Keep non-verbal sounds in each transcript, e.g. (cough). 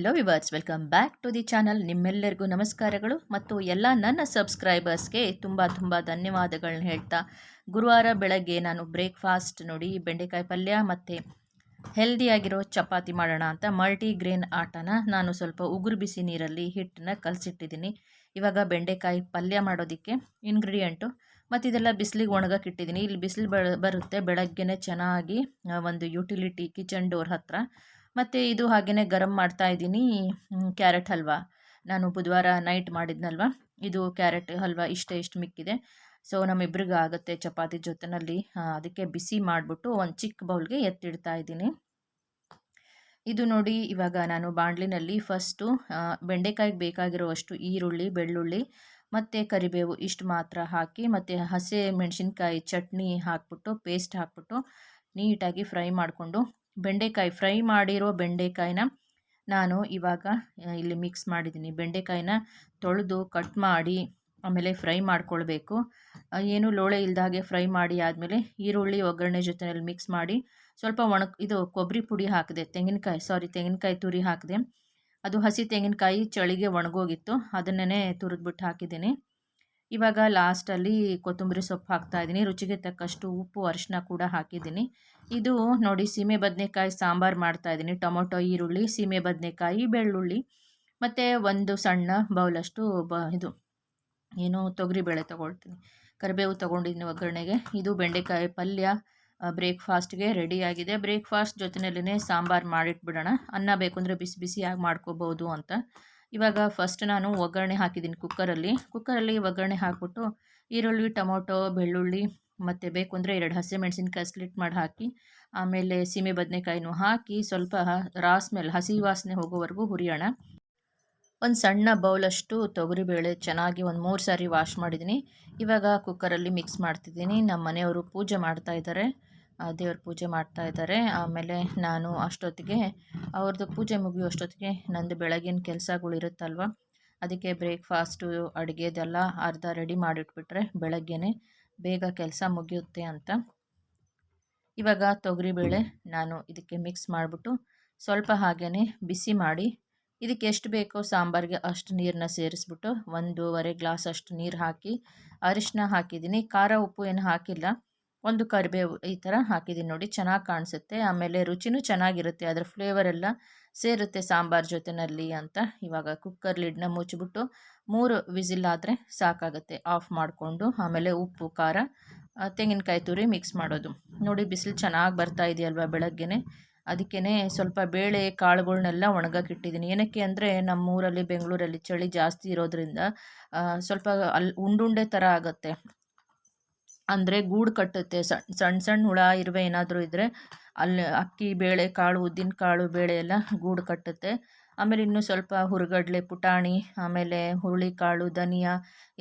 Hello viewers welcome back to the channel ನಿಮ್ಮೆಲ್ಲರಿಗೂ ನಮಸ್ಕಾರಗಳು ಮತ್ತು ಎಲ್ಲ ನನ್ನ ಸಬ್ಸ್ಕ್ರೈಬರ್ಸ್ಗೆ ತುಂಬ ತುಂಬ ಧನ್ಯವಾದಗಳನ್ನ ಹೇಳ್ತಾ ಗುರುವಾರ ಬೆಳಗ್ಗೆ ನಾನು ಬ್ರೇಕ್ಫಾಸ್ಟ್ ನೋಡಿ ಬೆಂಡೆಕಾಯಿ ಪಲ್ಯ ಮತ್ತು ಹೆಲ್ದಿಯಾಗಿರೋ ಚಪಾತಿ ಮಾಡೋಣ ಅಂತ ಮಲ್ಟಿಗ್ರೇನ್ ಆಟನ ನಾನು ಸ್ವಲ್ಪ ಉಗುರು ಬಿಸಿ ನೀರಲ್ಲಿ ಹಿಟ್ಟನ್ನ ಕಲಸಿಟ್ಟಿದ್ದೀನಿ. ಇವಾಗ ಬೆಂಡೆಕಾಯಿ ಪಲ್ಯ ಮಾಡೋದಕ್ಕೆ ಇಂಗ್ರೀಡಿಯೆಂಟು ಮತ್ತು ಇದೆಲ್ಲ ಬಿಸಿಲಿಗೆ ಒಣಗಕ್ಕೆ ಇಟ್ಟಿದ್ದೀನಿ ಇಲ್ಲಿ ಬಿಸಿಲು ಬರುತ್ತೆ. ಬೆಳಗ್ಗೆನೇ ಚೆನ್ನಾಗಿ ಒಂದು ಯುಟಿಲಿಟಿ ಕಿಚನ್ ಡೋರ್ ಹತ್ತಿರ ಮತ್ತು ಇದು ಹಾಗೆಯೇ ಗರಂ ಮಾಡ್ತಾ ಇದ್ದೀನಿ ಕ್ಯಾರೆಟ್ ಹಲ್ವಾ. ನಾನು ಬುಧವಾರ ನೈಟ್ ಮಾಡಿದ್ನಲ್ವ? ಇದು ಕ್ಯಾರೆಟ್ ಹಲ್ವಾ ಇಷ್ಟೇ ಇಷ್ಟು ಮಿಕ್ಕಿದೆ. ಸೊ ನಮ್ಮಿಬ್ರಿಗೆ ಆಗುತ್ತೆ ಚಪಾತಿ ಜೊತೆನಲ್ಲಿ. ಅದಕ್ಕೆ ಬಿಸಿ ಮಾಡಿಬಿಟ್ಟು ಒಂದು ಚಿಕ್ಕ ಬೌಲ್ಗೆ ಎತ್ತಿಡ್ತಾ ಇದ್ದೀನಿ. ಇದು ನೋಡಿ, ಇವಾಗ ನಾನು ಬಾಣಲಿನಲ್ಲಿ ಫಸ್ಟು ಬೆಂಡೆಕಾಯಿಗೆ ಬೇಕಾಗಿರುವಷ್ಟು ಈರುಳ್ಳಿ, ಬೆಳ್ಳುಳ್ಳಿ ಮತ್ತು ಕರಿಬೇವು ಇಷ್ಟು ಮಾತ್ರ ಹಾಕಿ ಮತ್ತು ಹಸಿ ಮೆಣಸಿನ್ಕಾಯಿ ಚಟ್ನಿ ಹಾಕ್ಬಿಟ್ಟು ಪೇಸ್ಟ್ ಹಾಕ್ಬಿಟ್ಟು ನೀಟಾಗಿ ಫ್ರೈ ಮಾಡಿಕೊಂಡು ಬೆಂಡೆಕಾಯಿ ಫ್ರೈ ಮಾಡಿರೋ ಬೆಂಡೆಕಾಯಿನ ನಾನು ಇವಾಗ ಇಲ್ಲಿ ಮಿಕ್ಸ್ ಮಾಡಿದ್ದೀನಿ. ಬೆಂಡೆಕಾಯಿನ ತೊಳೆದು ಕಟ್ ಮಾಡಿ ಆಮೇಲೆ ಫ್ರೈ ಮಾಡ್ಕೊಳ್ಬೇಕು. ಏನು ಲೋಳೆ ಇಲ್ದಾಗೆ ಫ್ರೈ ಮಾಡಿ ಆದಮೇಲೆ ಈರುಳ್ಳಿ, ಒಗ್ಗರಣೆ ಜೊತೆಯಲ್ಲಿ ಮಿಕ್ಸ್ ಮಾಡಿ ಸ್ವಲ್ಪ ಒಣ ಇದು ಕೊಬ್ಬರಿ ಪುಡಿ ಹಾಕಿದೆ. ತೆಂಗಿನಕಾಯಿ, ಸಾರಿ, ತೆಂಗಿನಕಾಯಿ ತುರಿ ಹಾಕಿದೆ. ಅದು ಹಸಿ ತೆಂಗಿನಕಾಯಿ ಚಳಿಗೆ ಒಣಗೋಗಿತ್ತು. ಅದನ್ನೇ ತುರಿದ್ಬಿಟ್ಟು ಹಾಕಿದ್ದೀನಿ. ಇವಾಗ ಲಾಸ್ಟಲ್ಲಿ ಕೊತ್ತಂಬರಿ ಸೊಪ್ಪು ಹಾಕ್ತಾ ಇದ್ದೀನಿ. ರುಚಿಗೆ ತಕ್ಕಷ್ಟು ಉಪ್ಪು ಅರಿಶಿನ ಕೂಡ ಹಾಕಿದ್ದೀನಿ. ಇದು ನೋಡಿ, ಸೀಮೆ ಬದನೆಕಾಯಿ ಸಾಂಬಾರು ಮಾಡ್ತಾ ಇದ್ದೀನಿ. ಟೊಮೊಟೊ, ಈರುಳ್ಳಿ, ಸೀಮೆ ಬದನೆಕಾಯಿ, ಬೆಳ್ಳುಳ್ಳಿ, ಮತ್ತು ಒಂದು ಸಣ್ಣ ಬೌಲಷ್ಟು ಬ, ಇದು ಏನು ತೊಗರಿಬೇಳೆ ತೊಗೊಳ್ತೀನಿ. ಕರಿಬೇವು ತೊಗೊಂಡಿದ್ದೀನಿ ಒಗ್ಗರಣೆಗೆ. ಇದು ಬೆಂಡೆಕಾಯಿ ಪಲ್ಯ ಬ್ರೇಕ್ಫಾಸ್ಟ್ಗೆ ರೆಡಿಯಾಗಿದೆ ಬ್ರೇಕ್ಫಾಸ್ಟ್ ಜೊತೆಯಲ್ಲೇ ಸಾಂಬಾರು ಮಾಡಿಟ್ಬಿಡೋಣ. ಅನ್ನ ಬೇಕು ಅಂದರೆ ಬಿಸಿ ಬಿಸಿಯಾಗಿ ಮಾಡ್ಕೋಬೋದು ಅಂತ. ಇವಾಗ ಫಸ್ಟ್ ನಾನು ಒಗ್ಗರಣೆ ಹಾಕಿದ್ದೀನಿ ಕುಕ್ಕರಲ್ಲಿ. ಕುಕ್ಕರಲ್ಲಿ ಒಗ್ಗರಣೆ ಹಾಕ್ಬಿಟ್ಟು ಈರುಳ್ಳಿ, ಟೊಮೊಟೊ, ಬೆಳ್ಳುಳ್ಳಿ ಮತ್ತು ಬೇಕು ಅಂದರೆ ಎರಡು ಹಸಿಮೆಣಸಿನ್ಕಾಯಿ ಸ್ಲಿಟ್ ಮಾಡಿ ಹಾಕಿ, ಆಮೇಲೆ ಸೀಮೆ ಬದನೆಕಾಯಿನೂ ಹಾಕಿ ಸ್ವಲ್ಪ ರಾಸ್ ಮೇಲೆ ಹಸಿ ವಾಸನೆ ಹೋಗೋವರೆಗೂ ಹುರಿಯೋಣ. ಒಂದು ಸಣ್ಣ ಬೌಲಷ್ಟು ತೊಗರಿಬೇಳೆ ಚೆನ್ನಾಗಿ ಒಂದು ಮೂರು ಸಾರಿ ವಾಶ್ ಮಾಡಿದ್ದೀನಿ ಇವಾಗ ಕುಕ್ಕರಲ್ಲಿ ಮಿಕ್ಸ್ ಮಾಡ್ತಿದ್ದೀನಿ ನಮ್ಮ ಮನೆಯವರು ಪೂಜೆ ಮಾಡ್ತಾ ಇದ್ದಾರೆ ದೇವ್ರ ಪೂಜೆ ಮಾಡ್ತಾ ಇದ್ದಾರೆ ಆಮೇಲೆ ನಾನು ಅಷ್ಟೊತ್ತಿಗೆ ಅವ್ರದ್ದು ಪೂಜೆ ಮುಗಿಯೋ ಅಷ್ಟೊತ್ತಿಗೆ ನಂದು ಬೆಳಗಿನ ಕೆಲಸಗಳಿರುತ್ತಲ್ವ ಅದಕ್ಕೆ ಬ್ರೇಕ್ಫಾಸ್ಟು ಅಡುಗೆದೆಲ್ಲ ಅರ್ಧ ರೆಡಿ ಮಾಡಿಟ್ಬಿಟ್ರೆ ಬೆಳಗ್ಗೆನೇ ಬೇಗ ಕೆಲಸ ಮುಗಿಯುತ್ತೆ ಅಂತ. ಇವಾಗ ತೊಗರಿಬೇಳೆ ನಾನು ಇದಕ್ಕೆ ಮಿಕ್ಸ್ ಮಾಡಿಬಿಟ್ಟು ಸ್ವಲ್ಪ ಹಾಗೇ ಬಿಸಿ ಮಾಡಿ ಇದಕ್ಕೆ ಎಷ್ಟು ಬೇಕೋ ಸಾಂಬಾರಿಗೆ ಅಷ್ಟು ನೀರನ್ನ ಸೇರಿಸ್ಬಿಟ್ಟು ಒಂದೂವರೆ ಗ್ಲಾಸ್ ಅಷ್ಟು ನೀರು ಹಾಕಿ ಅರಿಶಿನ ಹಾಕಿದ್ದೀನಿ. ಖಾರ ಉಪ್ಪು ಏನು ಹಾಕಿಲ್ಲ. ಒಂದು ಕರಿಬೇವು ಈ ಥರ ಹಾಕಿದ್ದೀನಿ ನೋಡಿ, ಚೆನ್ನಾಗಿ ಕಾಣಿಸುತ್ತೆ. ಆಮೇಲೆ ರುಚಿನೂ ಚೆನ್ನಾಗಿರುತ್ತೆ, ಅದರ ಫ್ಲೇವರ್ ಎಲ್ಲ ಸೇರುತ್ತೆ ಸಾಂಬಾರು ಜೊತೆನಲ್ಲಿ ಅಂತ. ಇವಾಗ ಕುಕ್ಕರ್ ಲಿಡ್ನ ಮುಚ್ಚಿಬಿಟ್ಟು ಮೂರು ವಿಸಿಲ್ ಆದರೆ ಸಾಕಾಗುತ್ತೆ ಆಫ್ ಮಾಡಿಕೊಂಡು. ಆಮೇಲೆ ಉಪ್ಪು, ಖಾರ ತೆಂಗಿನಕಾಯಿ ತುರಿ ಮಿಕ್ಸ್ ಮಾಡೋದು. ನೋಡಿ, ಬಿಸಿಲು ಚೆನ್ನಾಗಿ ಬರ್ತಾ ಇದೆಯಲ್ವ ಬೆಳಗ್ಗೆನೆ? ಅದಕ್ಕೇ ಸ್ವಲ್ಪ ಬೇಳೆ ಕಾಳುಗಳನ್ನೆಲ್ಲ ಒಣಗಕ್ಕೆ ಇಟ್ಟಿದ್ದೀನಿ ಏನಕ್ಕೆ ಅಂದರೆ ನಮ್ಮೂರಲ್ಲಿ, ಬೆಂಗಳೂರಲ್ಲಿ ಚಳಿ ಜಾಸ್ತಿ ಇರೋದ್ರಿಂದ ಸ್ವಲ್ಪ ಅಲ್ಲಿ ಉಂಡುಂಡೆ ಥರ ಆಗುತ್ತೆ. ಅಂದರೆ ಗೂಡು ಕಟ್ಟುತ್ತೆ. ಸಣ್ಣ ಸಣ್ಣ ಸಣ್ಣ ಹುಳ ಇರುವೆ ಏನಾದರೂ ಇದ್ದರೆ ಅಲ್ಲಿ ಅಕ್ಕಿ, ಬೇಳೆ, ಕಾಳು, ಉದ್ದಿನ ಕಾಳು, ಬೇಳೆ ಎಲ್ಲ ಗೂಡು ಕಟ್ಟುತ್ತೆ. ಆಮೇಲೆ ಇನ್ನೂ ಸ್ವಲ್ಪ ಹುರುಗಡ್ಲೆ, ಪುಟಾಣಿ, ಆಮೇಲೆ ಹುರುಳಿಕಾಳು, ಧನಿಯಾ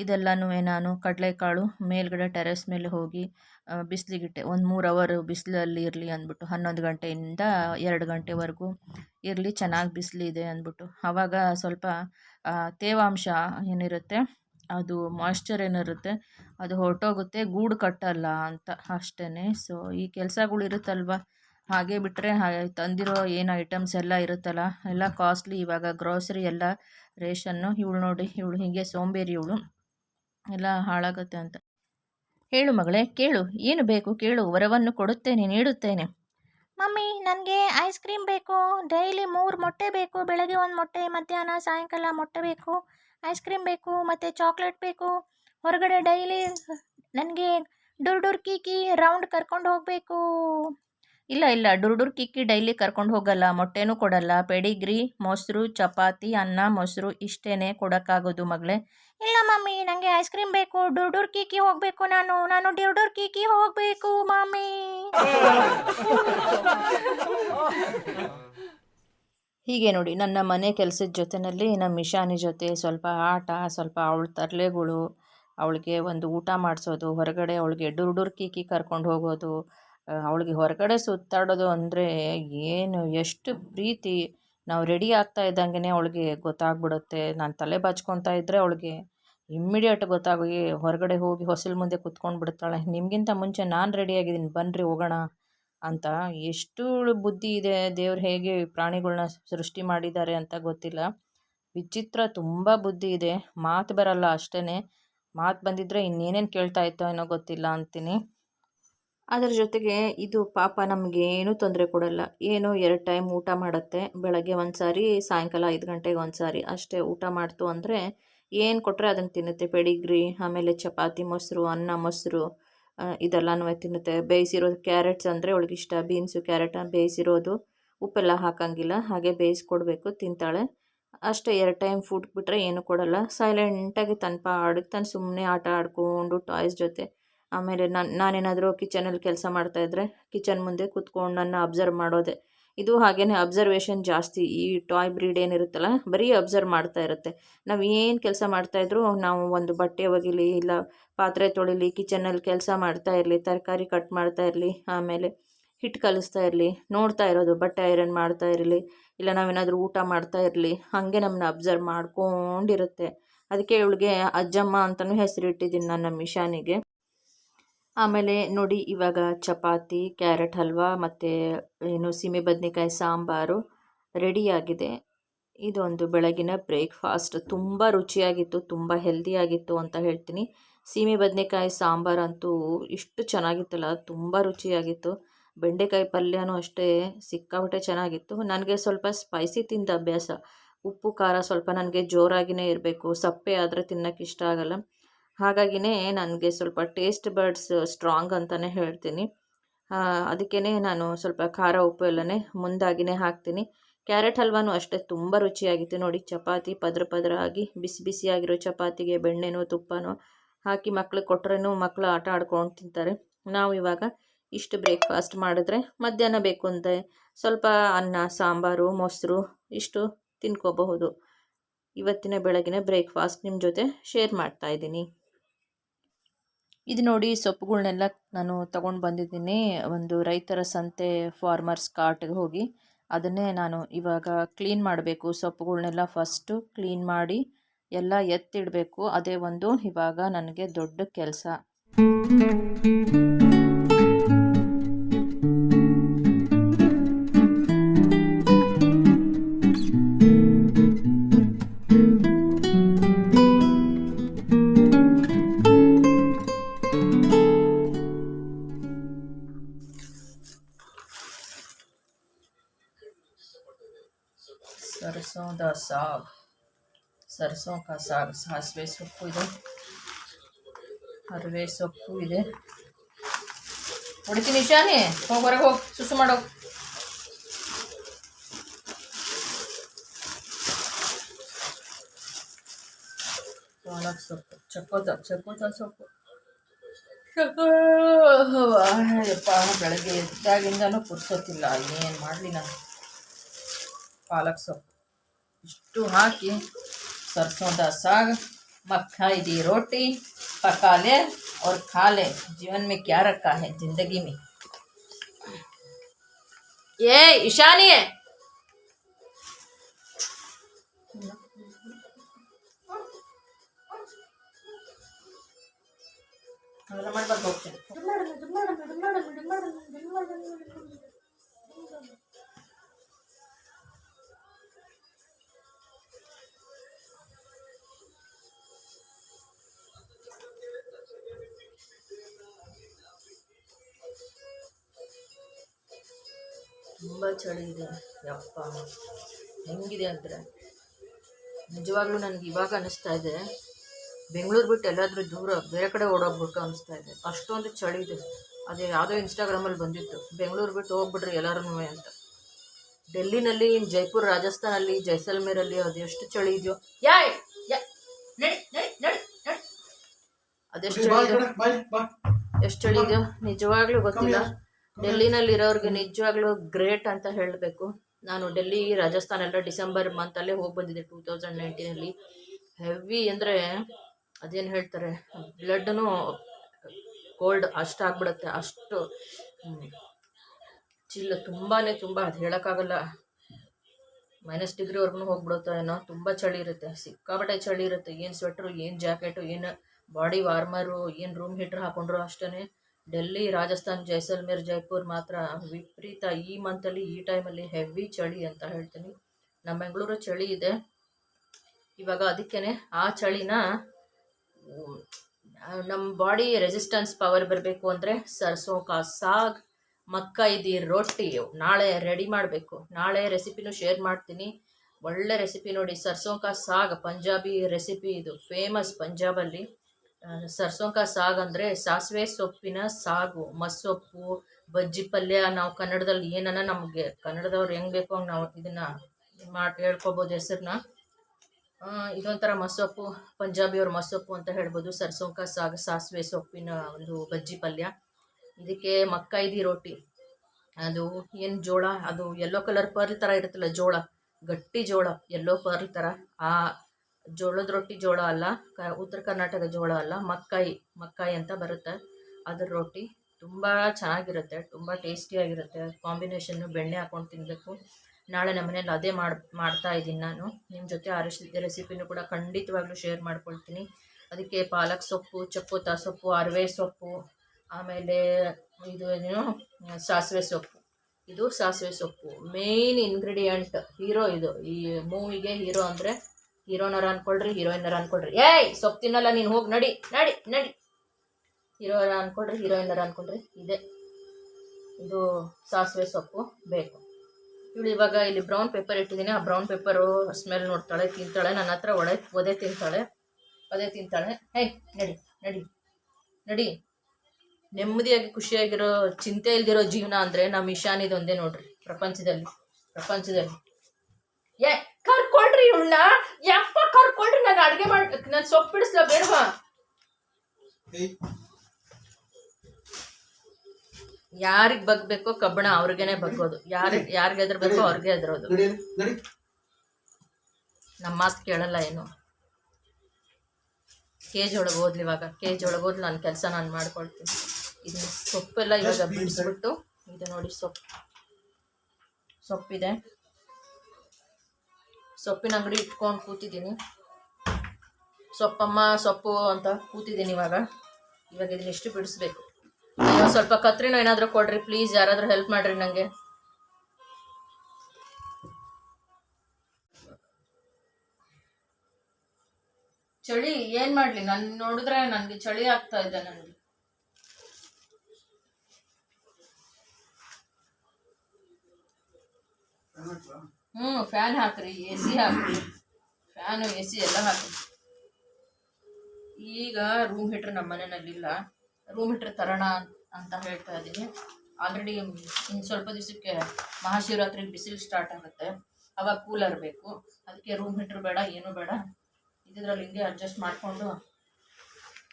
ಇದೆಲ್ಲನೂ ನಾನು ಕಡಲೆಕಾಳು ಮೇಲ್ಗಡೆ ಟೆರೆಸ್ ಮೇಲೆ ಹೋಗಿ ಬಿಸಿಲಿಗಿಟ್ಟೆ. ಒಂದು ಮೂರು ಅವರು ಬಿಸಿಲಲ್ಲಿ ಇರಲಿ ಅಂದ್ಬಿಟ್ಟು ಹನ್ನೊಂದು ಗಂಟೆಯಿಂದ ಎರಡು ಗಂಟೆವರೆಗೂ ಇರಲಿ, ಚೆನ್ನಾಗಿ ಬಿಸಿಲಿದೆ ಅಂದ್ಬಿಟ್ಟು. ಆವಾಗ ಸ್ವಲ್ಪ ತೇವಾಂಶ ಏನಿರುತ್ತೆ ಅದು ಮಾಯ್ಶ್ಚರ್ ಏನಿರುತ್ತೆ, ಅದು ಹೊರಟೋಗುತ್ತೆ, ಗೂಡು ಕಟ್ಟಲ್ಲ ಅಂತ ಅಷ್ಟೇ ಸೊ ಈ ಕೆಲಸಗಳು ಇರುತ್ತಲ್ವ? ಹಾಗೆ ಬಿಟ್ಟರೆ ತಂದಿರೋ ಏನು ಐಟಮ್ಸ್ ಎಲ್ಲ ಇರುತ್ತಲ್ಲ, ಎಲ್ಲ ಕಾಸ್ಟ್ಲಿ ಇವಾಗ ಗ್ರೋಸರಿ ಎಲ್ಲ, ರೇಷನ್ನು ಇವಳು ನೋಡಿ, ಇವಳು ಹೀಗೆ ಸೋಂಬೇರಿ ಇವಳು, ಎಲ್ಲ ಹಾಳಾಗುತ್ತೆ ಅಂತ. ಹೇಳು ಮಗಳೇ, ಕೇಳು, ಏನು ಬೇಕು ಕೇಳು, ವರವನ್ನು ಕೊಡುತ್ತೇನೆ, ನೀಡುತ್ತೇನೆ. ಮಮ್ಮಿ, ನನಗೆ ಐಸ್ ಕ್ರೀಮ್ ಬೇಕು ಡೈಲಿ ಮೂರು ಮೊಟ್ಟೆ ಬೇಕು, ಬೆಳಗ್ಗೆ ಒಂದು ಮೊಟ್ಟೆ, ಮಧ್ಯಾಹ್ನ ಸಾಯಂಕಾಲ ಮೊಟ್ಟೆ ಬೇಕು. ಐಸ್ ಕ್ರೀಮ್ ಬೇಕು, ಮತ್ತು ಚಾಕ್ಲೇಟ್ ಬೇಕು. ಹೊರಗಡೆ ಡೈಲಿ ನನಗೆ ಡುರ್ ಡುರ್ ಕೀಕಿ ರೌಂಡ್ ಕರ್ಕೊಂಡು ಹೋಗಬೇಕು. ಇಲ್ಲ ಇಲ್ಲ, ಡುರ್ಡುರ್ ಕಿಕ್ಕಿ ಡೈಲಿ ಕರ್ಕೊಂಡು ಹೋಗಲ್ಲ. ಮೊಟ್ಟೆನೂ ಕೊಡಲ್ಲ. ಪೆಡಿಗ್ರಿ, ಮೊಸರು, ಚಪಾತಿ, ಅನ್ನ, ಮೊಸರು ಇಷ್ಟೇ ಕೊಡೋಕ್ಕಾಗೋದು ಮಗಳೇ. ಇಲ್ಲ ಮಮ್ಮಿ ನನಗೆ ಐಸ್ ಕ್ರೀಮ್ ಬೇಕು. ಡುರ್ ಡುರ್ ಕೀಕಿ ಹೋಗಬೇಕು ನಾನು. ನಾನು ಡುರ್ ಡುರ್ ಕಿಕ್ಕಿ ಹೋಗಬೇಕು ಮಮ್ಮಿ. (laughs) ಹೀಗೆ ನೋಡಿ, ನನ್ನ ಮನೆ ಕೆಲಸದ ಜೊತೆಯಲ್ಲಿ ನಮ್ಮ ಮಿಶಾನಿ ಜೊತೆ ಸ್ವಲ್ಪ ಆಟ, ಸ್ವಲ್ಪ ಅವಳ ತರಲೆಗಳು, ಅವಳಿಗೆ ಒಂದು ಊಟ ಮಾಡಿಸೋದು, ಹೊರಗಡೆ ಅವಳಿಗೆ ಡುರ್ಡುರ್ ಕೀಕಿ ಕರ್ಕೊಂಡು ಹೋಗೋದು ಅವಳಿಗೆ ಹೊರಗಡೆ ಸುತ್ತಾಡೋದು ಅಂದರೆ ಏನು, ಎಷ್ಟು ಪ್ರೀತಿ. ನಾವು ರೆಡಿ ಆಗ್ತಾ ಇದ್ದಂಗೆ ಅವಳಿಗೆ ಗೊತ್ತಾಗ್ಬಿಡುತ್ತೆ. ನಾನು ತಲೆ ಬಾಚ್ಕೊತಾ ಇದ್ದರೆ ಅವಳಿಗೆ ಇಮ್ಮಿಡಿಯೇಟ್ ಗೊತ್ತಾಗಿ ಹೊರಗಡೆ ಹೋಗಿ ಹೊಸಲು ಮುಂದೆ ಕುತ್ಕೊಂಡು ಬಿಡ್ತಾಳೆ. ನಿಮಗಿಂತ ಮುಂಚೆ ನಾನು ರೆಡಿಯಾಗಿದ್ದೀನಿ ಬನ್ನಿರಿ ಹೋಗೋಣ. ಅಂತ. ಎಷ್ಟು ಬುದ್ಧಿ ಇದೆ, ದೇವ್ರು ಹೇಗೆ ಪ್ರಾಣಿಗಳನ್ನ ಸೃಷ್ಟಿ ಮಾಡಿದ್ದಾರೆ ಅಂತ ಗೊತ್ತಿಲ್ಲ. ವಿಚಿತ್ರ, ತುಂಬ ಬುದ್ಧಿ ಇದೆ. ಮಾತು ಬರಲ್ಲ ಅಷ್ಟೇ ಮಾತು ಬಂದಿದ್ದರೆ ಇನ್ನೇನೇನು ಕೇಳ್ತಾ ಇತ್ತೋ ಏನೋ ಗೊತ್ತಿಲ್ಲ ಅಂತೀನಿ. ಅದರ ಜೊತೆಗೆ ಇದು ಪಾಪ ನಮಗೆ ಏನೂ ತೊಂದರೆ ಕೊಡಲ್ಲ. ಏನು ಎರಡು ಟೈಮ್ ಊಟ ಮಾಡುತ್ತೆ. ಬೆಳಗ್ಗೆ ಒಂದು ಸಾರಿ ಸಾಯಂಕಾಲ ಐದು ಗಂಟೆಗೆ ಒಂದು ಸಾರಿ ಅಷ್ಟೇ ಊಟ ಮಾಡ್ತು ಅಂದರೆ ಏನು ಕೊಟ್ಟರೆ ಅದನ್ನು ತಿನ್ನುತ್ತೆ. ಪೆಡಿಗ್ರಿ, ಆಮೇಲೆ ಚಪಾತಿ ಮೊಸರು, ಅನ್ನ ಮೊಸರು ಇದೆಲ್ಲನೂ ತಿನ್ನುತ್ತೆ ಬೇಯಿಸಿರೋದು ಕ್ಯಾರೆಟ್ಸ್ ಅಂದರೆ ಅವಳಿಗೆ ಇಷ್ಟ. ಬೀನ್ಸು, ಕ್ಯಾರೆಟ್ ಬೇಯಿಸಿರೋದು ಉಪ್ಪೆಲ್ಲ ಹಾಕಂಗಿಲ್ಲ. ಹಾಗೆ ಬೇಯಿಸ್ಕೊಡ್ಬೇಕು, ತಿಂತಾಳೆ. ಅಷ್ಟೇ, ಎರಡು ಟೈಮ್ ಫುಡ್ ಬಿಟ್ಟರೆ ಏನು ಕೊಡಲ್ಲ. ಸೈಲೆಂಟಾಗಿ ತನ್ನ ಪಾಡಿಗೆ ತಾನು ಸುಮ್ಮನೆ ಆಟ ಆಡಿಕೊಂಡು ಟಾಯ್ಸ್ ಜೊತೆ. ಆಮೇಲೆ ನಾನು ನಾನೇನಾದರೂ ಕಿಚನಲ್ಲಿ ಕೆಲಸ ಮಾಡ್ತಾಯಿದ್ರೆ ಕಿಚನ್ ಮುಂದೆ ಕೂತ್ಕೊಂಡು ನನ್ನ ಅಬ್ಸರ್ವ್ ಮಾಡೋದೆ. ಇದು ಹಾಗೇನೆ ಅಬ್ಸರ್ವೇಷನ್ ಜಾಸ್ತಿ ಈ ಟಾಯ್ ಬ್ರೀಡ್ ಏನಿರುತ್ತಲ್ಲ, ಬರೀ ಅಬ್ಸರ್ವ್ ಮಾಡ್ತಾ ಇರುತ್ತೆ. ನಾವು ಏನು ಕೆಲಸ ಮಾಡ್ತಾಯಿದ್ರು ನಾವು ಒಂದು ಬಟ್ಟೆ ಒಗಿಲಿ, ಇಲ್ಲ ಪಾತ್ರೆ ತೊಳಿಲಿ ಕಿಚನಲ್ಲಿ ಕೆಲಸ ಮಾಡ್ತಾ ಇರಲಿ, ತರಕಾರಿ ಕಟ್ ಮಾಡ್ತಾ ಇರಲಿ, ಆಮೇಲೆ ಹಿಟ್ಟು ಕಲಿಸ್ತಾ ಇರಲಿ, ನೋಡ್ತಾ ಇರೋದು, ಬಟ್ಟೆ ಐರನ್ ಮಾಡ್ತಾ ಇರಲಿ, ಇಲ್ಲ ನಾವೇನಾದರೂ ಊಟ ಮಾಡ್ತಾ ಇರಲಿ, ಹಾಗೆ ನಮ್ಮನ್ನ ಅಬ್ಸರ್ವ್ ಮಾಡ್ಕೊಂಡಿರುತ್ತೆ. ಅದಕ್ಕೆ ಇವಳಿಗೆ ಅಜ್ಜಮ್ಮ ಅಂತಲೂ ಹೆಸರಿಟ್ಟಿದ್ದೀನಿ ನಾನು ನಮ್ಮ ಇಶಾನಿಗೆ. ಆಮೇಲೆ ನೋಡಿ ಇವಾಗ ಚಪಾತಿ, ಕ್ಯಾರೆಟ್ ಹಲ್ವಾ ಮತ್ತು ಏನು ಸೀಮೆ ಬದನೆಕಾಯಿ ಸಾಂಬಾರು ರೆಡಿಯಾಗಿದೆ. ಇದೊಂದು ಬೆಳಗಿನ ಬ್ರೇಕ್ಫಾಸ್ಟ್. ತುಂಬ ರುಚಿಯಾಗಿತ್ತು, ತುಂಬ ಹೆಲ್ದಿಯಾಗಿತ್ತು ಅಂತ ಹೇಳ್ತೀನಿ. ಸೀಮೆ ಬದನೆಕಾಯಿ ಸಾಂಬಾರಂತೂ ಇಷ್ಟು ಚೆನ್ನಾಗಿತ್ತಲ್ಲ, ತುಂಬ ರುಚಿಯಾಗಿತ್ತು. ಬೆಂಡೆಕಾಯಿ ಪಲ್ಯನೂ ಅಷ್ಟೇ ಸಿಕ್ಕಾಪಟ್ಟೆ ಚೆನ್ನಾಗಿತ್ತು. ನನಗೆ ಸ್ವಲ್ಪ ಸ್ಪೈಸಿ ತಿಂದ ಅಭ್ಯಾಸ. ಉಪ್ಪು, ಖಾರ ಸ್ವಲ್ಪ ನನಗೆ ಜೋರಾಗಿಯೇ ಇರಬೇಕು. ಸಪ್ಪೆ ಆದರೆ ತಿನ್ನೋಕ್ಕೆ ಇಷ್ಟ ಆಗಲ್ಲ. ಹಾಗಾಗಿನೇ ನನಗೆ ಸ್ವಲ್ಪ ಟೇಸ್ಟ್ ಬರ್ಡ್ಸ್ ಸ್ಟ್ರಾಂಗ್ ಅಂತಲೇ ಹೇಳ್ತೀನಿ. ಅದಕ್ಕೇ ನಾನು ಸ್ವಲ್ಪ ಖಾರ ಉಪ್ಪು ಎಲ್ಲನೇ ಮುಂದಾಗಿನೇ ಹಾಕ್ತೀನಿ. ಕ್ಯಾರೆಟ್ ಹಲ್ವಾನು ಅಷ್ಟೇ ತುಂಬ ರುಚಿಯಾಗಿತ್ತು ನೋಡಿ. ಚಪಾತಿ ಪದ್ರ ಪದ್ರ ಆಗಿ ಬಿಸಿ ಬಿಸಿಯಾಗಿರೋ ಚಪಾತಿಗೆ, ಬೆಣ್ಣೆನೋ, ತುಪ್ಪನೋ ಹಾಕಿ ಮಕ್ಳಿಗೆ ಕೊಟ್ಟರೆನೂ ಮಕ್ಕಳು ಆಟ ಆಡ್ಕೊಂಡು ತಿಂತಾರೆ. ನಾವು ಇವಾಗ ಇಷ್ಟು ಬ್ರೇಕ್ಫಾಸ್ಟ್ ಮಾಡಿದ್ರೆ ಮಧ್ಯಾಹ್ನ ಬೇಕು ಅಂತ. ಸ್ವಲ್ಪ ಅನ್ನ, ಸಾಂಬಾರು, ಮೊಸರು ಇಷ್ಟು ತಿನ್ಕೋಬಹುದು. ಇವತ್ತಿನ ಬೆಳಗಿನ ಬ್ರೇಕ್ಫಾಸ್ಟ್ ನಿಮ್ಮ ಜೊತೆ ಶೇರ್ ಮಾಡ್ತಾ ಇದ್ದೀನಿ. ಇದು ನೋಡಿ ಸೊಪ್ಪುಗಳನ್ನೆಲ್ಲ ನಾನು ತಗೊಂಡು ಬಂದಿದ್ದೀನಿ. ಒಂದು ರೈತರ ಸಂತೆ ಫಾರ್ಮರ್ಸ್ ಕಾರ್ಟ್ಗೆ ಹೋಗಿ ಅದನ್ನೇ ನಾನು ಇವಾಗ ಕ್ಲೀನ್ ಮಾಡಬೇಕು. ಸೊಪ್ಪುಗಳನ್ನೆಲ್ಲ ಫಸ್ಟು ಕ್ಲೀನ್ ಮಾಡಿ ಎಲ್ಲ ಎತ್ತಿಡಬೇಕು. ಅದೇ ಒಂದು ಇವಾಗ ನನಗೆ ದೊಡ್ಡ ಕೆಲಸ. सरसों ದ ಸಾಗ್ ಸರ್ಸೋ ಕಾ ಸಾಗ್ ಸಾಸಿವೆ ಸೊಪ್ಪು ಇದೆ ಹರಿವೆ ಸೊಪ್ಪು ಇದೆ ಹೊಡಿತೀನಿ ಶಾನೆ ಹೋಗಿ ಹೊರಗೆ ಹೋಗಿ ಸುಸು ಮಾಡೋ ಪಾಲಕ್ ಸೊಪ್ಪು ಚಕೋತ ಚಕೋತ ಸೊಪ್ಪು ಯಪ್ಪ ಬೆಳಗ್ಗೆ ಎದ್ದಾಗಿಂದನೂ ಪುರ್ಸೋತಿಲ್ಲ ಏನು ಮಾಡಲಿ ನಾನು ಪಾಲಕ್ ಸೊಪ್ಪು ಇಷ್ಟು ಹಾಕಿ सरसों का साग मक्खई दी रोटी पका ले और खा ले जीवन में क्या रखा है जिंदगी में ये ईशानी है ಅವೆಲ್ಲ ತುಂಬ ಚಳಿ ಇದೆ ಯಪ್ಪ. ಹೆಂಗಿದೆ ಅಂದರೆ? ನಿಜವಾಗ್ಲೂ ನನಗೆ ಇವಾಗ ಅನ್ನಿಸ್ತಾ ಇದೆ. ಬೆಂಗಳೂರು ಬಿಟ್ಟು ಎಲ್ಲಾದರೂ ದೂರ ಬೇರೆ ಕಡೆ ಓಡೋಗ್ಬಿಟ್ಟು ಅನಿಸ್ತಾ ಇದೆ. ಅಷ್ಟೊಂದು ಚಳಿ ಇದೆ ಅದೇ ಯಾವುದೋ ಇನ್ಸ್ಟಾಗ್ರಾಮಲ್ಲಿ ಬಂದಿತ್ತು. ಬೆಂಗಳೂರು ಬಿಟ್ಟು ಹೋಗ್ಬಿಡ್ರಿ ಎಲ್ಲರೂ ಅಂತ. ಡೆಲ್ಲಿನಲ್ಲಿ ಜೈಪುರ್ ರಾಜಸ್ಥಾನಲ್ಲಿ ಜೈಸಲ್ಮೇರಲ್ಲಿ ಅದೆಷ್ಟು ಚಳಿ ಇದೆಯೋ. ಯಾಯ್! ಅದೆಷ್ಟು ಚಳಿ ಎಷ್ಟು ಚಳಿ ಇದೆಯೋ ನಿಜವಾಗ್ಲೂ ಗೊತ್ತಿಲ್ಲ. ಡೆಲ್ಲಿನಲ್ಲಿ ಇರೋರಿಗೆ ನಿಜವಾಗ್ಲೂ ಗ್ರೇಟ್ ಅಂತ ಹೇಳಬೇಕು. ನಾನು ಡೆಲ್ಲಿ, ರಾಜಸ್ಥಾನ ಎಲ್ಲ ಡಿಸೆಂಬರ್ ಮಂತಲ್ಲೇ ಹೋಗಿ ಬಂದಿದ್ದೆ ಟೂ ತೌಸಂಡ್ ನೈನ್ಟೀನಲ್ಲಿ. ಹೆವಿ ಅಂದರೆ ಅದೇನು ಹೇಳ್ತಾರೆ, ಬ್ಲಡ್ನು ಕೋಲ್ಡ್ ಅಷ್ಟು ಆಗ್ಬಿಡುತ್ತೆ. ಅಷ್ಟು ಚಿಲ್ಲ ತುಂಬಾ ತುಂಬ, ಅದು ಹೇಳೋಕ್ಕಾಗಲ್ಲ. ಮೈನಸ್ ಡಿಗ್ರಿವರೆಗೂ ಹೋಗ್ಬಿಡುತ್ತೋ ಏನೋ, ತುಂಬ ಚಳಿ ಇರುತ್ತೆ. ಸಿಕ್ಕಾಪಟ್ಟೆ ಚಳಿ ಇರುತ್ತೆ. ಏನು ಸ್ವೆಟ್ರು ಏನು ಜಾಕೆಟು ಏನು ಬಾಡಿ ವಾರ್ಮರು ಏನು ರೂಮ್ ಹೀಟ್ರ್ ಹಾಕೊಂಡ್ರು ಅಷ್ಟೇ ಡೆಲ್ಲಿ, ರಾಜಸ್ಥಾನ್, ಜೈಸಲ್ಮೇರ್, ಜೈಪುರ್ ಮಾತ್ರ ವಿಪರೀತ. ಈ ಮಂತಲ್ಲಿ ಈ ಟೈಮಲ್ಲಿ ಹೆವಿ ಚಳಿ ಅಂತ ಹೇಳ್ತೀನಿ. ನಮ್ಮ ಬೆಂಗಳೂರು ಚಳಿ ಇದೆ. ಇವಾಗ ಅದಕ್ಕೇ ಆ ಚಳಿನ ನಮ್ಮ ಬಾಡಿ ರೆಸಿಸ್ಟೆನ್ಸ್ ಪವರ್ ಬರಬೇಕು ಅಂದರೆ ಸರ್ಸೋ ಕಾ ಸಾಗ್ ಮಕ್ಕ ಇದ್ದಿ ರೊಟ್ಟಿ ನಾಳೆ ರೆಡಿ ಮಾಡಬೇಕು. ನಾಳೆ ರೆಸಿಪಿನೂ ಶೇರ್ ಮಾಡ್ತೀನಿ. ಒಳ್ಳೆ ರೆಸಿಪಿ ನೋಡಿ ಸರ್ಸೋ ಕಾ ಸಾಗ್ ಪಂಜಾಬಿ ರೆಸಿಪಿ ಇದು ಫೇಮಸ್ ಪಂಜಾಬಲ್ಲಿ. ಸರ್ಸೋ ಕಾ ಸಾಗ್ ಅಂದರೆ ಸಾಸಿವೆ ಸೊಪ್ಪಿನ ಸಾಗು, ಮಸ್ಸೊಪ್ಪು, ಬಜ್ಜಿ ಪಲ್ಯ. ನಾವು ಕನ್ನಡದಲ್ಲಿ ಏನನ್ನ ನಮಗೆ, ಕನ್ನಡದವ್ರು ಹೆಂಗೆ ಬೇಕೋ ನಾವು ಇದನ್ನು ಮಾಡಿ, ಹೇಳ್ಕೊಬೋದು ಹೆಸರನ್ನ ಇದೊಂಥರ ಮಸೊಪ್ಪು ಪಂಜಾಬಿಯವ್ರ ಮಸೊಪ್ಪು ಅಂತ ಹೇಳ್ಬೋದು. ಸರ್ಸೋಂಕ ಸಾಗ, ಸಾಸಿವೆ ಸೊಪ್ಪಿನ ಒಂದು ಬಜ್ಜಿ ಪಲ್ಯ. ಇದಕ್ಕೆ ಮಕ್ಕೈದಿ ರೊಟ್ಟಿ ಅದು ಏನು ಜೋಳ, ಅದು ಯೆಲ್ಲೋ ಕಲರ್ ಪರ್ಲ್ ಥರ ಇರುತ್ತಲ್ಲ ಜೋಳ, ಗಟ್ಟಿ ಜೋಳ ಯೆಲ್ಲೋ ಪರ್ಲ್ ಥರ ಆ ಜೋಳದ ರೊಟ್ಟಿ ಜೋಳ ಅಲ್ಲ, ಕ, ಉತ್ತರ ಕರ್ನಾಟಕ ಜೋಳ ಅಲ್ಲ ಮಕ್ಕಾಯಿ ಮಕ್ಕಾಯಿ ಅಂತ ಬರುತ್ತೆ. ಅದ್ರ ರೊಟ್ಟಿ ತುಂಬ ಚೆನ್ನಾಗಿರುತ್ತೆ, ತುಂಬ ಟೇಸ್ಟಿಯಾಗಿರುತ್ತೆ ಕಾಂಬಿನೇಷನ್ನು ಬೆಣ್ಣೆ ಹಾಕ್ಕೊಂಡು ತಿನ್ನಬೇಕು ನಾಳೆ ನಮ್ಮ ಮನೇಲಿ ಅದೇ ಮಾಡಿ, ಮಾಡ್ತಾ ಇದ್ದೀನಿ ನಾನು. ನಿಮ್ಮ ಜೊತೆ ಆ ರೆಸಿ ರೆಸಿಪಿನೂ ಕೂಡ ಖಂಡಿತವಾಗ್ಲೂ ಶೇರ್ ಮಾಡ್ಕೊಳ್ತೀನಿ. ಅದಕ್ಕೆ ಪಾಲಕ್ ಸೊಪ್ಪು ಚಪ್ಪುತ ಸೊಪ್ಪು, ಅರವೆ ಸೊಪ್ಪು, ಆಮೇಲೆ ಇದು ಏನು, ಸಾಸಿವೆ ಸೊಪ್ಪು. ಇದು ಸಾಸಿವೆ ಸೊಪ್ಪು. ಮೇಯ್ನ್ ಇಂಗ್ರೀಡಿಯಂಟ್ ಹೀರೋ ಇದು. ಈ ಮೂವಿಗೆ ಹೀರೋ ಅಂದರೆ ಹೀರೋನರ ಅನ್ಕೊಳ್ರಿ, ಹೀರೋಯಿನರ ಅನ್ಕೊಳ್ರಿ. ಏಯ್, ಸೊಪ್ಪು ತಿನ್ನಲ್ಲ, ನೀನು ಹೋಗಿ ನಡಿ ನಡಿ ನಡಿ. ಹೀರೋರ ಅನ್ಕೊಳ್ರಿ, ಹೀರೋಯಿನರ ಅನ್ಕೊಳ್ರಿ, ಇದೆ. ಇದು ಸಾಸಿವೆ ಸೊಪ್ಪು ಬೇಕು. ಇವಳು ಇವಾಗ ಇಲ್ಲಿ ಬ್ರೌನ್ ಪೇಪರ್ ಇಟ್ಟಿದ್ದೀನಿ. ಆ ಬ್ರೌನ್ ಪೇಪರು ಸ್ಮೆಲ್ ನೋಡ್ತಾಳೆ, ತಿಂತಾಳೆ, ನನ್ನ ಹತ್ರ ಒಡೆ, ಒದೆ ತಿಂತಾಳೆ ಒದೆ ತಿಂತಾಳೆ. ಹೇ ನಡಿ ನಡಿ ನಡಿ. ನೆಮ್ಮದಿಯಾಗಿ, ಖುಷಿಯಾಗಿರೋ, ಚಿಂತೆ ಇಲ್ದಿರೋ ಜೀವನ ಅಂದರೆ ನಮ್ಮ ಇಶಾನಿದೊಂದೇ ನೋಡ್ರಿ, ಪ್ರಪಂಚದಲ್ಲಿ ಪ್ರಪಂಚದಲ್ಲಿ. ಏ ಕರ್ಕೊಳ್ರಿ ಇವಳನ್ನ ಯಪ್ಪ ಕರ್ಕೊಂಡ್ರಿ ನಾನು ಅಡುಗೆ ಮಾಡ್ ನಾನು ಸೊಪ್ಪು ಬಿಡಿಸ್ಲ ಬೇಡವಾ ಯಾರಿಗ್ ಬಗ್ಬೇಕೋ ಕಬ್ಬಣ ಅವ್ರಿಗೇನೆ ಬಗ್ಗೋದು. ಯಾರಿಗೆ ಯಾರಿಗೆ ಎದ್ರಬೇಕೋ ಅವ್ರಿಗೆ ಎದ್ರೋದು. ನಮ್ಮ ಮಾತು ಕೇಳಲ್ಲ ಏನು? ಕೇಜ್ ಒಳಗೆ ಹೋದ್ಲಿ ಇವಾಗ. ಕೇಜ್ ಒಳಗೆ ಹೋದ್ಲಿ ನನ್ನ ಕೆಲಸ ನಾನು ಮಾಡ್ಕೊಳ್ತೀನಿ. ಇದು ಸೊಪ್ಪೆಲ್ಲ ಇವಾಗ ಬಿಡಿಸ್ಬಿಟ್ಟು ಇದು ನೋಡಿ ಸೊಪ್ಪು ಸೊಪ್ಪಿದೆ. ಸೊಪ್ಪಿನ ಅಂಗಡಿ ಇಟ್ಕೊಂಡು ಕೂತಿದ್ದೀನಿ. ಸೊಪ್ಪಮ್ಮ, ಸೊಪ್ಪು ಅಂತ ಕೂತಿದ್ದೀನಿ ಇವಾಗ. ಇವಾಗ ಇದನ್ನ ಇಷ್ಟು ಬಿಡಿಸ್ಬೇಕು? ಸ್ವಲ್ಪ ಕತ್ರಿನ ಏನಾದರೂ ಕೊಡ್ರಿ ಪ್ಲೀಸ್ ಯಾರಾದರೂ ಹೆಲ್ಪ್ ಮಾಡ್ರಿ ನನಗೆ ಚಳಿ, ಏನ್ ಮಾಡ್ಲಿ? ನಾನು ನೋಡಿದ್ರೆ ನನಗೆ ಚಳಿ ಆಗ್ತಾ ಇದೆ ನನಗೆ ಹ್ಮ್ ಫ್ಯಾನ್ ಹಾಕ್ರಿ ಎ ಸಿ ಹಾಕ್ರಿ. ಫ್ಯಾನು ಎ ಸಿ ಎಲ್ಲ ಹಾಕ್ರಿ. ಈಗ ರೂಮ್ ಹೀಟ್ರ್ ನಮ್ಮ ಮನೆಯಲ್ಲಿಲ್ಲ ರೂಮ್ ಹೀಟ್ರ್ ತರೋಣ ಅಂತ ಹೇಳ್ತಾ ಇದ್ದೀನಿ ಆಲ್ರೆಡಿ ಇನ್ನು ಸ್ವಲ್ಪ ದಿವಸಕ್ಕೆ ಮಹಾಶಿವರಾತ್ರಿಗೆ ಬಿಸಿಲು ಸ್ಟಾರ್ಟ್ ಆಗುತ್ತೆ. ಅವಾಗ ಕೂಲರ್ ಬೇಕು. ಅದಕ್ಕೆ ರೂಮ್ ಹೀಟ್ರ್ ಬೇಡ, ಏನೂ ಬೇಡ. ಇದ್ರಲ್ಲಿ ಹಿಂಗೆ ಅಡ್ಜಸ್ಟ್ ಮಾಡಿಕೊಂಡು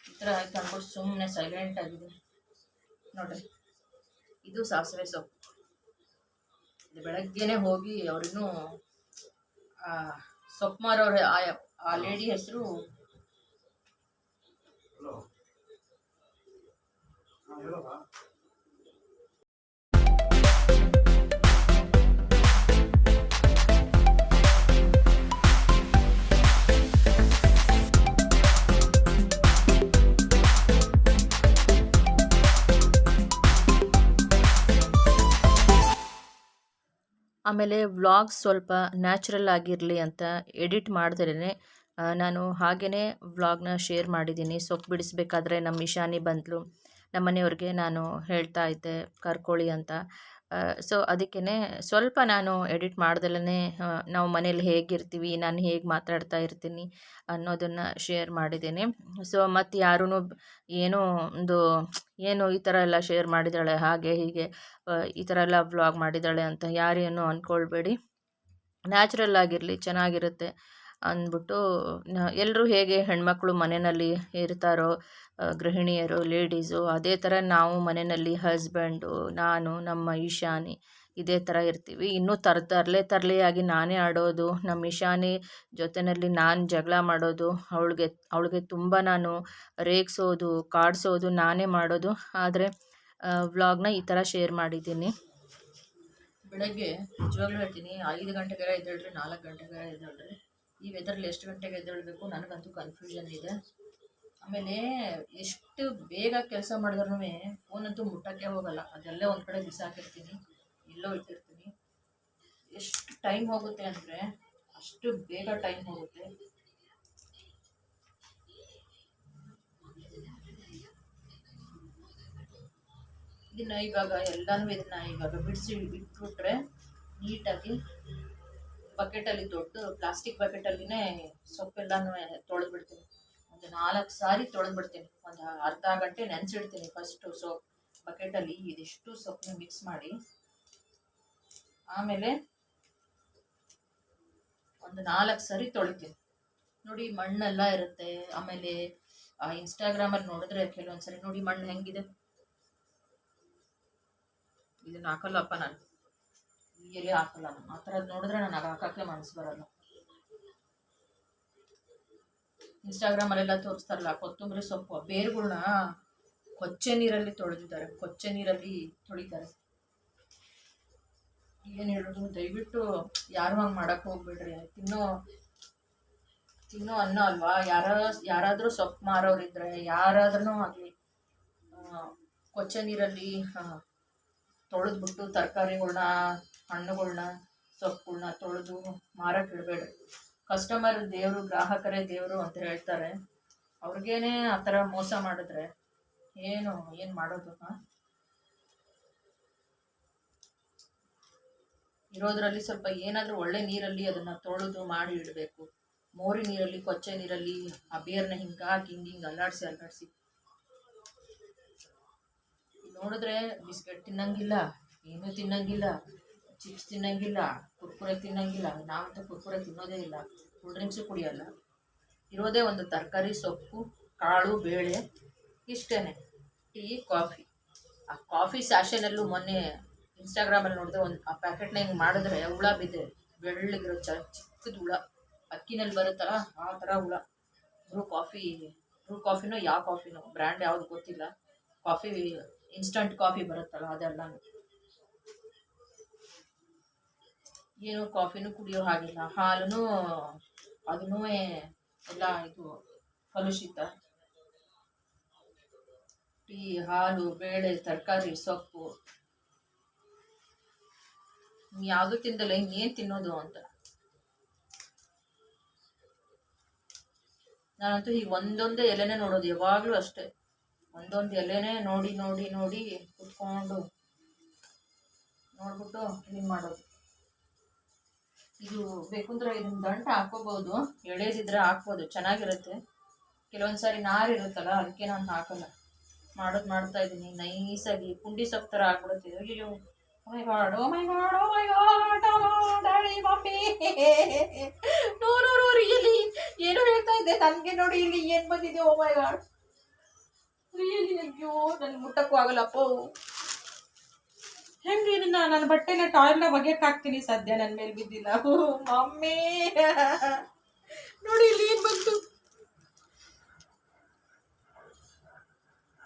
ಈ ಥರ ಆಯ್ತು ಸುಮ್ಮನೆ ಸೈಲೆಂಟ್ ಆಗಿದೆ. ನೋಡ್ರಿ. ಇದು ಸಾಸಿವೆ ಸೊಪ್ಪು. ಬೆಳಗ್ಗೆನೆ ಹೋಗಿ ಅವ್ರಿಗೂ ಸೊಪ್ಮಾರ್ ಅವ್ರ ಆ ಲೇಡಿ ಹೆಸರು ಆಮೇಲೆ ವ್ಲಾಗ್ಸ್ ಸ್ವಲ್ಪ ನ್ಯಾಚುರಲ್ ಆಗಿರಲಿ ಅಂತ ಎಡಿಟ್ ಮಾಡ್ದೇ ನಾನು ಹಾಗೇ ವ್ಲಾಗ್ನ ಶೇರ್ ಮಾಡಿದ್ದೀನಿ. ಸೊಪ್ಪು ಬಿಡಿಸ್ಬೇಕಾದ್ರೆ ನಮ್ಮ ಇಶಾನಿ ಬಂದಳು ನಮ್ಮ ಮನೆಯವ್ರಿಗೆ ನಾನು ಹೇಳ್ತಾ ಇದ್ದೆ, ಕರ್ಕೊಳ್ಳಿ ಅಂತ. ಸೊ ಅದಕ್ಕೇ ಸ್ವಲ್ಪ ನಾನು ಎಡಿಟ್ ಮಾಡ್ದಲ್ಲೇ ನಾವು ಮನೇಲಿ ಹೇಗಿರ್ತೀವಿ, ನಾನು ಹೇಗೆ ಮಾತಾಡ್ತಾ ಇರ್ತೀನಿ ಅನ್ನೋದನ್ನು ಶೇರ್ ಮಾಡಿದ್ದೀನಿ. ಸೊ ಮತ್ತು ಯಾರೂ ಏನೋ ಒಂದು ಏನು ಈ ಥರ ಎಲ್ಲ ಶೇರ್ ಮಾಡಿದ್ದಾಳೆ, ಹಾಗೆ ಹೀಗೆ ಈ ಥರ ಎಲ್ಲ ವ್ಲಾಗ್ ಮಾಡಿದ್ದಾಳೆ ಅಂತ ಯಾರೇನು ಅಂದ್ಕೊಳ್ಬೇಡಿ ನ್ಯಾಚುರಲ್ ಆಗಿರಲಿ, ಚೆನ್ನಾಗಿರುತ್ತೆ. ಅಂದ್ಬಿಟ್ಟು ಎಲ್ಲರೂ ಹೇಗೆ ಹೆಣ್ಮಕ್ಳು ಮನೆಯಲ್ಲಿ ಇರ್ತಾರೋ ಗೃಹಿಣಿಯರು, ಲೇಡೀಸು, ಅದೇ ಥರ ನಾವು ಮನೆಯಲ್ಲಿ ಹಸ್ಬೆಂಡು, ನಾನು, ನಮ್ಮ ಈಶಾನಿ, ಇದೇ ಥರ ಇರ್ತೀವಿ. ಇನ್ನೂ ತರ್, ತರಲೆ, ತರಲೆಯಾಗಿ ನಾನೇ ಆಡೋದು, ನಮ್ಮ ಈಶಾನಿ ಜೊತೆಯಲ್ಲಿ ನಾನು ಜಗಳ ಮಾಡೋದು, ಅವಳಿಗೆ ಅವಳಿಗೆ ತುಂಬ ನಾನು ರೇಗಿಸೋದು, ಕಾಡಿಸೋದು, ನಾನೇ ಮಾಡೋದು. ಆದರೆ ವ್ಲಾಗ್ನ ಈ ಥರ ಶೇರ್ ಮಾಡಿದ್ದೀನಿ. ಬೆಳಗ್ಗೆ ನಿಜವಾಗ್ಲೂ ಹೇಳ್ತೀನಿ, ಐದು ಗಂಟೆಗೆಲ್ಲ ಎದ್ದೇಳ್ರಿ ನಾಲ್ಕು ಗಂಟೆಗೆಲ್ಲ ಎದ್ದೇಳ್ರಿ ಈ ವೆದರ್ಲಿ ಎಷ್ಟು ಗಂಟೆಗೆ ಎದ್ದೇಳಬೇಕು? ನನಗಂತೂ ಕನ್ಫ್ಯೂಷನ್ ಇದೆ. ಆಮೇಲೆ ಎಷ್ಟು ಬೇಗ ಕೆಲಸ ಮಾಡಿದ್ರೂ ಫೋನಂತೂ ಮುಟ್ಟಕ್ಕೆ ಹೋಗಲ್ಲ. ಅದೆಲ್ಲೇ ಒಂದು ಕಡೆ ಬಿಸಾಕಿರ್ತೀನಿ. ಎಲ್ಲೋ ಇಟ್ಟಿರ್ತೀನಿ. ಎಷ್ಟು ಟೈಮ್ ಹೋಗುತ್ತೆ ಅಂದರೆ ಅಷ್ಟು ಬೇಗ ಟೈಮ್ ಹೋಗುತ್ತೆ. ಇದನ್ನ ಇವಾಗ ಎಲ್ಲನೂ ಇದನ್ನ ಇವಾಗ ಬಿಡಿಸಿ ಇಟ್ಬಿಟ್ರೆ ನೀಟಾಗಿ ಬಕೆಟಲ್ಲಿ ದೊಡ್ಡ ಪ್ಲಾಸ್ಟಿಕ್ ಬಕೆಟಲ್ಲಿನೇ ಸೊಪ್ಪೆಲ್ಲನೂ ತೊಳೆದ್ಬಿಡ್ತೀನಿ. ಒಂದು ನಾಲ್ಕು ಸಾರಿ ತೊಳೆದ್ಬಿಡ್ತೀನಿ. ಒಂದು ಅರ್ಧ ಗಂಟೆ ನೆನೆಸಿಡ್ತೀನಿ ಫಸ್ಟು ಸೋಪ್ ಬಕೆಟಲ್ಲಿ ಇದಿಷ್ಟು ಸೊಪ್ಪನ್ನ ಮಿಕ್ಸ್ ಮಾಡಿ. ಆಮೇಲೆ ಒಂದು ನಾಲ್ಕು ಸಾರಿ ತೊಳಿತೀನಿ. ನೋಡಿ ಮಣ್ಣೆಲ್ಲ ಇರುತ್ತೆ. ಆಮೇಲೆ ಇನ್ಸ್ಟಾಗ್ರಾಮಲ್ಲಿ ನೋಡಿದ್ರೆ ಕೆಲವೊಂದ್ಸರಿ ನೋಡಿ ಮಣ್ಣು ಹೆಂಗಿದೆ? ಇದನ್ನ ಹಾಕಲ್ಲಪ್ಪ ನಾನು. ಎಲೆ ಹಾಕಲ್ಲ. ನಾನು ಆ ಥರದ್ದು ನೋಡಿದ್ರೆ ನನಗೆ ಹಾಕಕ್ಕೆ ಮನಸ್ಸು ಬರಲ್ಲ. ಇನ್ಸ್ಟಾಗ್ರಾಮಲ್ಲೆಲ್ಲ ತೋರಿಸ್ತಾರಲ್ಲ, ಕೊತ್ತಂಬರಿ ಸೊಪ್ಪು. ಬೇರುಗಳನ್ನ ಕೊಚ್ಚೆ ನೀರಲ್ಲಿ ತೊಳೆದಿದ್ದಾರೆ. ಕೊಚ್ಚೆ ನೀರಲ್ಲಿ ತೊಳಿತಾರೆ. ಏನು ಹೇಳೋದು? ದಯವಿಟ್ಟು ಯಾರು ಹಂಗೆ ಮಾಡಕ್ಕೆ ಹೋಗ್ಬೇಡ್ರಿ. ತಿನ್ನೋ ತಿನ್ನೋ ಅನ್ನ ಅಲ್ವಾ? ಯಾರ, ಯಾರಾದರೂ ಸೊಪ್ಪು ಮಾರೋರಿದ್ರೆ ಯಾರಾದ್ರೂ ಆಗಲಿ ಕೊಚ್ಚೆ ನೀರಲ್ಲಿ ತೊಳೆದ್ಬಿಟ್ಟು ತರಕಾರಿಗಳ್ನ ಹಣ್ಣುಗಳ್ನ ಸೊಪ್ಪುಗಳನ್ನ ತೊಳೆದು ಮಾರಕ್ಕೆ ಇಡಬೇಡ್ರಿ ಕಸ್ಟಮರ್ ದೇವರು, ಗ್ರಾಹಕರೇ ದೇವರು ಅಂತ ಹೇಳ್ತಾರೆ. ಅವ್ರಿಗೇನೆ ಆ ಥರ ಮೋಸ ಮಾಡಿದ್ರೆ ಏನು ಏನು ಮಾಡೋದು, ಹಾಂ? ಇರೋದ್ರಲ್ಲಿ ಸ್ವಲ್ಪ ಏನಾದರೂ ಒಳ್ಳೆ ನೀರಲ್ಲಿ ಅದನ್ನು ತೊಳೆದು ಮಾಡಿ ಇಡಬೇಕು. ಮೋರಿ ನೀರಲ್ಲಿ, ಕೊಚ್ಚೆ ನೀರಲ್ಲಿ, ಆ ಬೇರ್ನ ಹಿಂಗೆ ಹಾಕಿ, ಹಿಂಗೆ ಹಿಂಗೆ ಅಲ್ಲಾಡಿಸಿ ಅಲ್ಲಾಡಿಸಿ. ನೋಡಿದ್ರೆ ಬಿಸ್ಕೆಟ್ ತಿನ್ನಂಗಿಲ್ಲ, ಏನೂ ತಿನ್ನಂಗಿಲ್ಲ. ಚಿಪ್ಸ್ ತಿನ್ನಂಗಿಲ್ಲ, ಕುರ್ಕುರೆ ತಿನ್ನಂಗಿಲ್ಲ, ನಾವಂತೂ ಕುರ್ಕುರೆ ತಿನ್ನೋದೇ ಇಲ್ಲ ಕೂಲ್ ಡ್ರಿಂಕ್ಸು ಕುಡಿಯೋಲ್ಲ. ಇರೋದೇ ಒಂದು ತರಕಾರಿ, ಸೊಪ್ಪು, ಕಾಳು, ಬೇಳೆ ಇಷ್ಟೇ ಟೀ, ಕಾಫಿ. ಆ ಕಾಫಿ ಸ್ಯಾಷನಲ್ಲೂ ಮೊನ್ನೆ ಇನ್ಸ್ಟಾಗ್ರಾಮಲ್ಲಿ ನೋಡಿದೆ ಒಂದು ಆ ಪ್ಯಾಕೆಟ್ನ ಹಿಂಗೆ ಮಾಡಿದ್ರೆ ಹುಳ ಬಿದ್ದೆ. ಬೆಳ್ಳಗಿರೋ ಚ, ಚಿಕ್ಕದು ಹುಳ. ಅಕ್ಕಿನಲ್ಲಿ ಬರುತ್ತಲ್ಲ, ಆ ಥರ ಹುಳ. ಬ್ರೂ ಕಾಫಿ, ಬ್ರೂ ಕಾಫಿನೋ ಯಾವ ಕಾಫಿನೋ, ಬ್ರ್ಯಾಂಡ್ ಯಾವುದು ಗೊತ್ತಿಲ್ಲ. ಕಾಫಿ, ಇನ್ಸ್ಟಂಟ್ ಕಾಫಿ ಬರುತ್ತಲ್ಲ ಅದೆಲ್ಲ ಏನು ಕಾಫಿನೂ ಕುಡಿಯೋ ಹಾಗಿಲ್ಲ. ಹಾಲು ಅದನ್ನೂ ಎಲ್ಲ ಇದು ಕಲುಷಿತ. ಟೀ, ಹಾಲು, ಬೇಳೆ, ತರಕಾರಿ, ಸೊಪ್ಪು. ಯಾವುದು ತಿಂದಲ್ಲ ಇನ್ನೇನು ತಿನ್ನೋದು ಅಂತ. ನಾನಂತೂ ಈಗ ಒಂದೊಂದೇ ಎಲೆನೇ ನೋಡೋದು, ಯಾವಾಗಲೂ ಅಷ್ಟೇ. ಒಂದೊಂದು ಎಲೆನೇ ನೋಡಿ ನೋಡಿ ನೋಡಿ ಕುತ್ಕೊಂಡು ನೋಡ್ಬಿಟ್ಟು ಕ್ಲೀನ್ ಮಾಡೋದು? ಇದು ಬೇಕಂದ್ರೆ ಇದನ್ನ ದಂಟ ಹಾಕೋಬಹುದು ಎಳೆದಿದ್ರೆ ಹಾಕ್ಬೋದು ಚೆನ್ನಾಗಿರುತ್ತೆ. ಕೆಲವೊಂದು ಸಾರಿ ನಾರು ಇರುತ್ತಲ್ಲ ಅದಕ್ಕೆ ನಾನು ಹಾಕಲ್ಲ. ಮಾಡೋದು ಮಾಡ್ತಾ ಇದ್ದೀನಿ. ನೈಸಾಗಿ ಪುಂಡಿ ಸೊಪ್ಪು ಥರ ಹಾಕ್ಬಿಡುತ್ತೆ ಅಯ್ಯೋ god, oh, daddy, mummy. No, no, no, really. ಏನು ಹೇಳ್ತಾ ಇದ್ದೆ. ನನಗೆ ನೋಡಿ ಇಲ್ಲಿ ಏನು ಬಂದಿದೆ. ಓ ಮೈ ಗಾಡ್ ಅಯ್ಯೋ ನನಗೆ ಮುಟ್ಟಕ್ಕೂ ಆಗಲ್ಲಪ್ಪ. ಹೆಂಗೆ ನಿನ್ನ ನನ್ನ ಬಟ್ಟೆನ ಟಾಯ್ಲೆಟ್ನ ಒಗೆಯಕ್ಕೆ ಹಾಕ್ತೀನಿ ಸದ್ಯ ನನ್ನ ಮೇಲೆ ಬಿದ್ದಿಲ್ಲ. ಮಮ್ಮಿ. ನೋಡಿ ಇಲ್ಲಿ ಏನು ಬಂತು?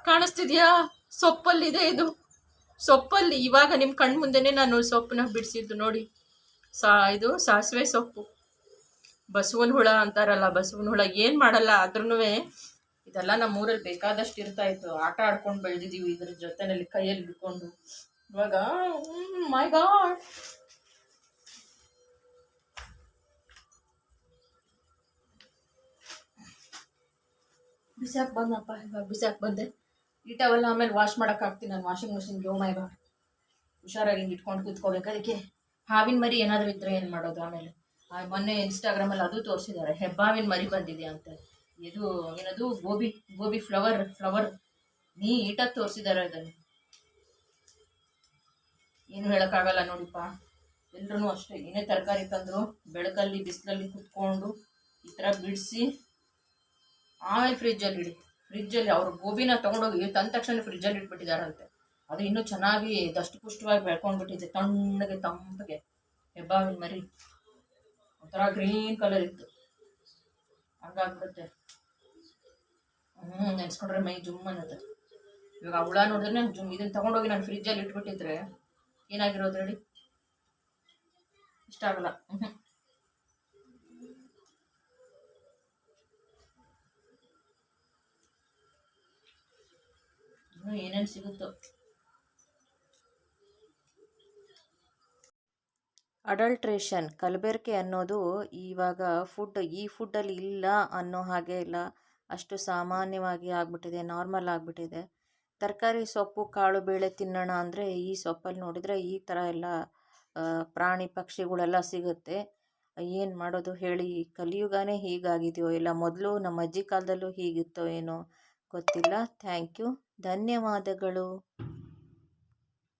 ಕಾಣಿಸ್ತಿದ್ಯಾ? ಸೊಪ್ಪಲ್ಲಿದೆ ಇದು. ಸೊಪ್ಪಲ್ಲಿ ಇವಾಗ ನಿಮ್ಮ ಕಣ್ಣು ಮುಂದೆನೇ ನಾನು ಸೊಪ್ಪನ್ನ ಬಿಡಿಸಿದ್ದು ನೋಡಿ. ಸಾ, ಇದು ಸಾಸಿವೆ ಸೊಪ್ಪು. ಬಸವನ ಹುಳ ಅಂತಾರಲ್ಲ, ಬಸವನ ಹುಳ ಏನು ಮಾಡಲ್ಲ ಆದ್ರೂ ಇದೆಲ್ಲ ನಮ್ಮ ಊರಲ್ಲಿ ಬೇಕಾದಷ್ಟು ಇರ್ತಾ ಇತ್ತು. ಆಟ ಆಡ್ಕೊಂಡು ಬೆಳೆದಿದ್ದೀವಿ ಇದ್ರ ಜೊತೆನಲ್ಲಿ ಕೈಯಲ್ಲಿ ಹಿಡ್ಕೊಂಡು. ಇವಾಗ ಮೈ ಗಾಡ್ ಬಿಸಾಕ್ ಬಂದಪ್ಪ ಇವಾಗ ಬಿಸಾಕ್ ಬಂದೆ. ಈ ಆಮೇಲೆ ವಾಶ್ ಹಾಕ್ತೀನಿ ನಾನು ವಾಷಿಂಗ್ ಮಿಷಿನ್ಗೆ ಓ ಮೈ ಗಾಡ್ ಹುಷಾರಾಗಿ ಹಿಂಗೆ ಇಟ್ಕೊಂಡು ಕೂತ್ಕೋಬೇಕು. ಅದಕ್ಕೆ ಹಾವಿನ ಮರಿ ಏನಾದರೂ ಇದ್ರೆ ಏನು ಮಾಡೋದು ಆಮೇಲೆ? ಮೊನ್ನೆ ಇನ್ಸ್ಟಾಗ್ರಾಮಲ್ಲಿ ಅದು ತೋರಿಸಿದ್ದಾರೆ. ಹೆಬ್ಬಾವಿನ ಮರಿ ಬಂದಿದೆ ಅಂತ. ಇದು, ಏನದು, ಗೋಬಿ ಗೋಬಿ ಫ್ಲವರ್ ಫ್ಲವರ್ ನೀಟಾಗಿ ತೋರಿಸಿದ್ದಾರೆ ಅದನ್ನು. ಏನು ಹೇಳೋಕ್ಕಾಗಲ್ಲ ನೋಡಿಪ್ಪ. ಎಲ್ಲರೂ ಅಷ್ಟೇ. ಏನೇ ತರಕಾರಿ ತಂದರು ಬೆಳಕಲ್ಲಿ, ಬಿಸಿಲಲ್ಲಿ ಕುತ್ಕೊಂಡು ಈ ಥರ ಬಿಡಿಸಿ ಆಮೇಲೆ ಫ್ರಿಜ್ಜಲ್ಲಿ ಇಡಿ. ಫ್ರಿಜ್ಜಲ್ಲಿ ಅವರು ಗೋಬಿನ ತೊಗೊಂಡೋಗಿ ತಂದ ತಕ್ಷಣ ಫ್ರಿಜ್ಜಲ್ಲಿ ಇಟ್ಬಿಟ್ಟಿದಾರಂತೆ. ಅದು ಇನ್ನೂ ಚೆನ್ನಾಗಿ ದಷ್ಟಪುಷ್ಟವಾಗಿ ಬೆಳ್ಕೊಂಡ್ಬಿಟ್ಟಿದೆ. ತಣ್ಣಗೆ ತಂಪಗೆ. ಹೆಬ್ಬಾವಿನ ಮರಿ. ಒಂಥರ ಗ್ರೀನ್ ಕಲರ್ ಇತ್ತು. ಹಂಗಾಗ್ಬಿಡುತ್ತೆ. ಹ್ಞೂ ನೆನೆಸ್ಕೊಂಡ್ರೆ ಮೈ ಜುಮ್ ಅನ್ನತ್ತೆ. ಇವಾಗ ಹುಳ ನೋಡಿದ್ರೆ ಜುಮ್ ಇದನ್ನು ತೊಗೊಂಡೋಗಿ ನಾನು ಫ್ರಿಜ್ಜಲ್ಲಿ ಇಟ್ಬಿಟ್ಟಿದ್ರೆ ಏನಾಗಿರೋದು ಹೇಳಿ? ಇಷ್ಟ ಆಗಲ್ಲ. ಇನ್ನೂ ಏನೇನು ಸಿಗುತ್ತೋ? ಅಡಲ್ಟ್ರೇಷನ್, ಕಲಬೆರಕೆ ಅನ್ನೋದು ಇವಾಗ ಫುಡ್ ಈ ಫುಡ್ಡಲ್ಲಿ ಇಲ್ಲ ಅನ್ನೋ ಹಾಗೆ ಇಲ್ಲ. ಅಷ್ಟು ಸಾಮಾನ್ಯವಾಗಿ ಆಗ್ಬಿಟ್ಟಿದೆ ನಾರ್ಮಲ್ ಆಗಿಬಿಟ್ಟಿದೆ. ತರಕಾರಿ ಸೊಪ್ಪು, ಕಾಳು, ಬೇಳೆ ತಿನ್ನೋಣ ಅಂದರೆ ಈ ಸೊಪ್ಪಲ್ಲಿ ನೋಡಿದರೆ ಈ ಥರ ಎಲ್ಲ ಪ್ರಾಣಿ ಪಕ್ಷಿಗಳೆಲ್ಲ ಸಿಗುತ್ತೆ. ಏನು ಮಾಡೋದು ಹೇಳಿ, ಕಲಿಯುಗಾನೇ ಹೀಗಾಗಿದೆಯೋ ಇಲ್ಲ, ಮೊದಲು ನಮ್ಮ ಅಜ್ಜಿ ಕಾಲದಲ್ಲೂ ಹೀಗಿತ್ತೋ ಏನೋ ಗೊತ್ತಿಲ್ಲ. ಥ್ಯಾಂಕ್ ಯು ಧನ್ಯವಾದಗಳು.